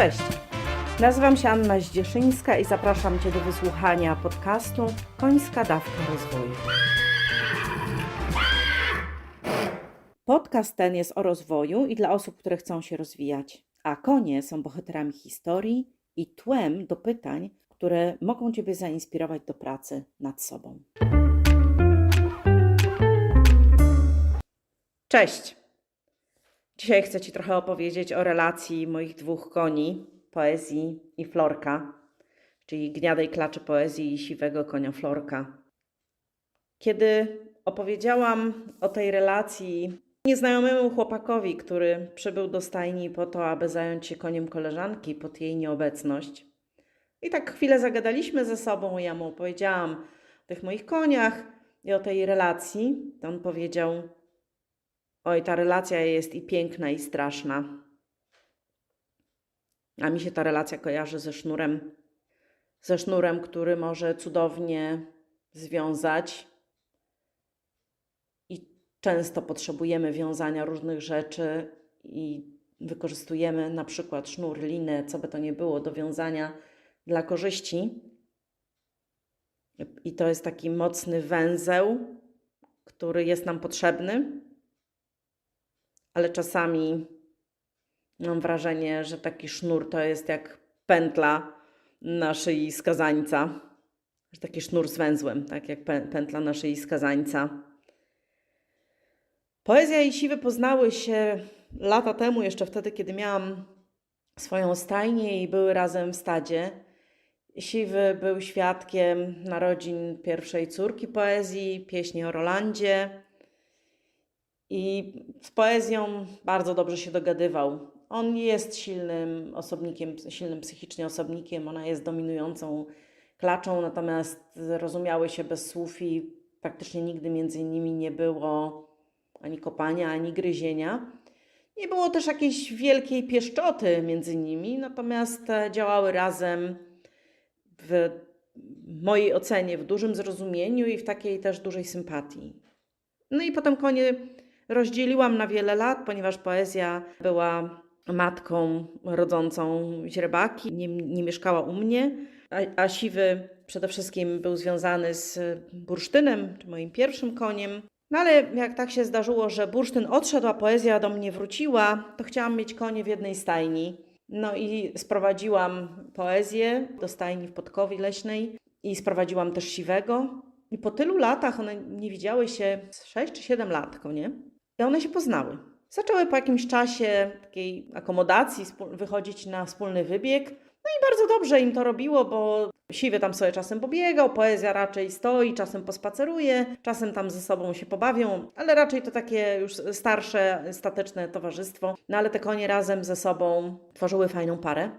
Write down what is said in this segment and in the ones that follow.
Cześć. Nazywam się Anna Zdzieszyńska i zapraszam Cię do wysłuchania podcastu Końska Dawka Rozwoju. Podcast ten jest o rozwoju i dla osób, które chcą się rozwijać, a konie są bohaterami historii i tłem do pytań, które mogą Ciebie zainspirować do pracy nad sobą. Cześć! Dzisiaj chcę Ci trochę opowiedzieć o relacji moich dwóch koni, poezji i Florka, czyli gniadej klaczy poezji i siwego konia Florka. Kiedy opowiedziałam o tej relacji nieznajomemu chłopakowi, który przybył do stajni po to, aby zająć się koniem koleżanki pod jej nieobecność, i tak chwilę zagadaliśmy ze sobą, ja mu opowiedziałam o tych moich koniach i o tej relacji, on powiedział: Oj, ta relacja jest i piękna, i straszna. A mi się ta relacja kojarzy ze sznurem, ze sznurem, który może cudownie związać. I często potrzebujemy wiązania różnych rzeczy i wykorzystujemy na przykład sznur, linę, co by to nie było, do wiązania dla korzyści. I to jest taki mocny węzeł, który jest nam potrzebny ale czasami mam wrażenie, że taki sznur to jest jak pętla na szyi skazańca. Że taki sznur z węzłem, tak jak pę- pętla na szyi skazańca. Poezja i siwy poznały się lata temu, jeszcze wtedy, kiedy miałam swoją stajnię i były razem w stadzie. Siwy był świadkiem narodzin pierwszej córki poezji, pieśni o Rolandzie. I z poezją bardzo dobrze się dogadywał. On jest silnym osobnikiem, silnym psychicznie osobnikiem, ona jest dominującą klaczą, natomiast rozumiały się bez słów i praktycznie nigdy między nimi nie było ani kopania, ani gryzienia. Nie było też jakiejś wielkiej pieszczoty między nimi, natomiast działały razem w mojej ocenie w dużym zrozumieniu i w takiej też dużej sympatii. No i potem konie rozdzieliłam na wiele lat, ponieważ poezja była matką rodzącą źrebaki, nie, nie mieszkała u mnie, a, a siwy przede wszystkim był związany z bursztynem, moim pierwszym koniem. No ale jak tak się zdarzyło, że bursztyn odszedł, a poezja do mnie wróciła, to chciałam mieć konie w jednej stajni. No i sprowadziłam poezję do stajni w Podkowi Leśnej i sprowadziłam też siwego. I po tylu latach one nie widziały się 6 czy 7 lat, konie. I one się poznały. Zaczęły po jakimś czasie takiej akomodacji wychodzić na wspólny wybieg. No i bardzo dobrze im to robiło, bo siwy tam sobie czasem pobiegał, poezja raczej stoi, czasem pospaceruje, czasem tam ze sobą się pobawią, ale raczej to takie już starsze, stateczne towarzystwo. No ale te konie razem ze sobą tworzyły fajną parę.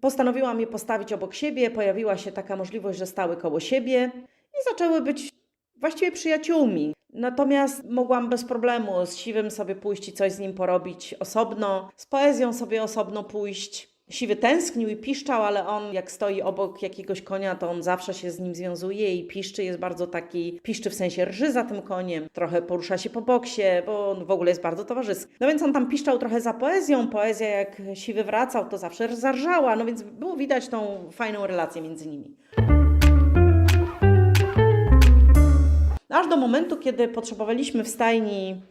Postanowiłam je postawić obok siebie, pojawiła się taka możliwość, że stały koło siebie i zaczęły być właściwie przyjaciółmi. Natomiast mogłam bez problemu z Siwym sobie pójść i coś z nim porobić osobno, z poezją sobie osobno pójść. Siwy tęsknił i piszczał, ale on jak stoi obok jakiegoś konia, to on zawsze się z nim związuje i piszczy, jest bardzo taki, piszczy w sensie rży za tym koniem, trochę porusza się po boksie, bo on w ogóle jest bardzo towarzyski. No więc on tam piszczał trochę za poezją, poezja jak Siwy wracał, to zawsze zarżała, no więc było widać tą fajną relację między nimi. Aż do momentu, kiedy potrzebowaliśmy w stajni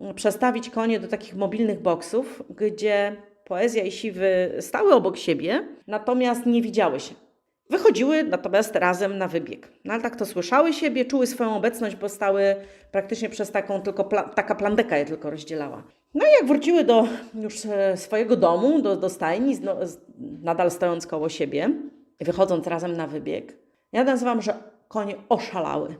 mm, przestawić konie do takich mobilnych boksów, gdzie poezja i siwy stały obok siebie, natomiast nie widziały się. Wychodziły natomiast razem na wybieg. No ale tak to słyszały siebie, czuły swoją obecność, bo stały praktycznie przez taką tylko pla- taka plandeka je tylko rozdzielała. No i jak wróciły do już e, swojego domu, do, do stajni, z- nadal stojąc koło siebie, wychodząc razem na wybieg, ja nazywam, że konie oszalały.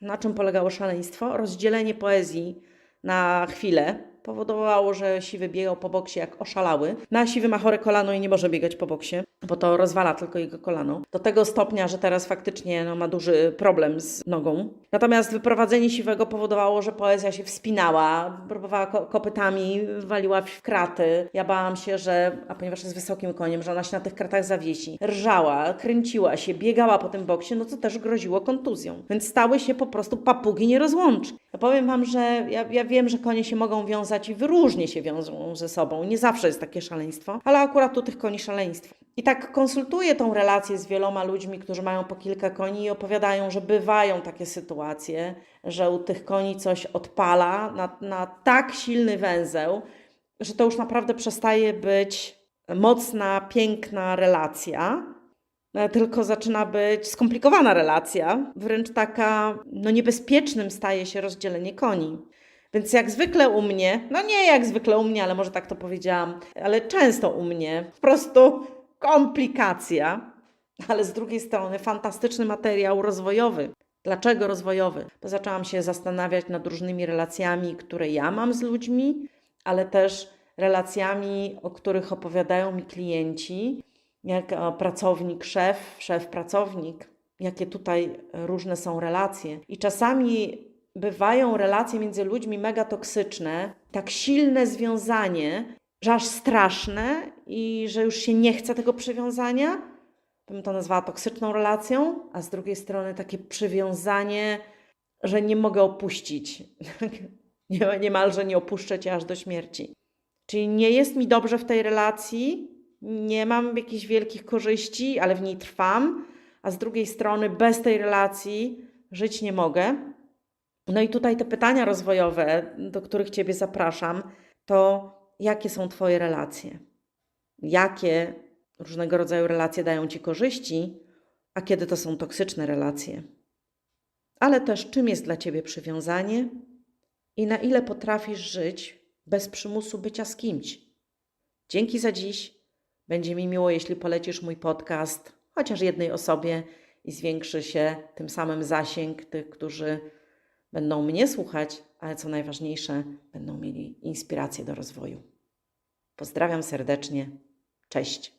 Na czym polegało szaleństwo? Rozdzielenie poezji na chwilę powodowało, że siwy biegał po boksie jak oszalały. No a siwy ma chore kolano i nie może biegać po boksie, bo to rozwala tylko jego kolano. Do tego stopnia, że teraz faktycznie no, ma duży problem z nogą. Natomiast wyprowadzenie siwego powodowało, że poezja się wspinała, próbowała ko- kopytami, waliła w kraty. Ja bałam się, że, a ponieważ jest wysokim koniem, że ona się na tych kratach zawiesi. Rżała, kręciła się, biegała po tym boksie, no co też groziło kontuzją. Więc stały się po prostu papugi nierozłączne. Powiem Wam, że ja, ja wiem, że konie się mogą wiązać i wyróżnie się wiążą ze sobą. Nie zawsze jest takie szaleństwo, ale akurat u tych koni szaleństwo. I tak konsultuję tą relację z wieloma ludźmi, którzy mają po kilka koni i opowiadają, że bywają takie sytuacje, że u tych koni coś odpala na, na tak silny węzeł, że to już naprawdę przestaje być mocna, piękna relacja, tylko zaczyna być skomplikowana relacja, wręcz taka, no niebezpiecznym staje się rozdzielenie koni. Więc jak zwykle u mnie, no nie jak zwykle u mnie, ale może tak to powiedziałam, ale często u mnie, po prostu komplikacja, ale z drugiej strony fantastyczny materiał rozwojowy. Dlaczego rozwojowy? Bo zaczęłam się zastanawiać nad różnymi relacjami, które ja mam z ludźmi, ale też relacjami, o których opowiadają mi klienci, jak e, pracownik, szef, szef, pracownik, jakie tutaj różne są relacje. I czasami bywają relacje między ludźmi mega toksyczne, tak silne związanie, że aż straszne i że już się nie chce tego przywiązania. Bym to nazwała toksyczną relacją, a z drugiej strony takie przywiązanie, że nie mogę opuścić. Nie- Niemalże nie opuszczę cię aż do śmierci. Czyli nie jest mi dobrze w tej relacji, nie mam jakichś wielkich korzyści, ale w niej trwam, a z drugiej strony bez tej relacji żyć nie mogę. No i tutaj te pytania rozwojowe, do których Ciebie zapraszam, to jakie są Twoje relacje? Jakie różnego rodzaju relacje dają Ci korzyści, a kiedy to są toksyczne relacje? Ale też czym jest dla Ciebie przywiązanie i na ile potrafisz żyć bez przymusu bycia z kimś. Dzięki za dziś. Będzie mi miło, jeśli polecisz mój podcast chociaż jednej osobie i zwiększy się tym samym zasięg tych, którzy będą mnie słuchać, ale co najważniejsze, będą mieli inspirację do rozwoju. Pozdrawiam serdecznie. Cześć.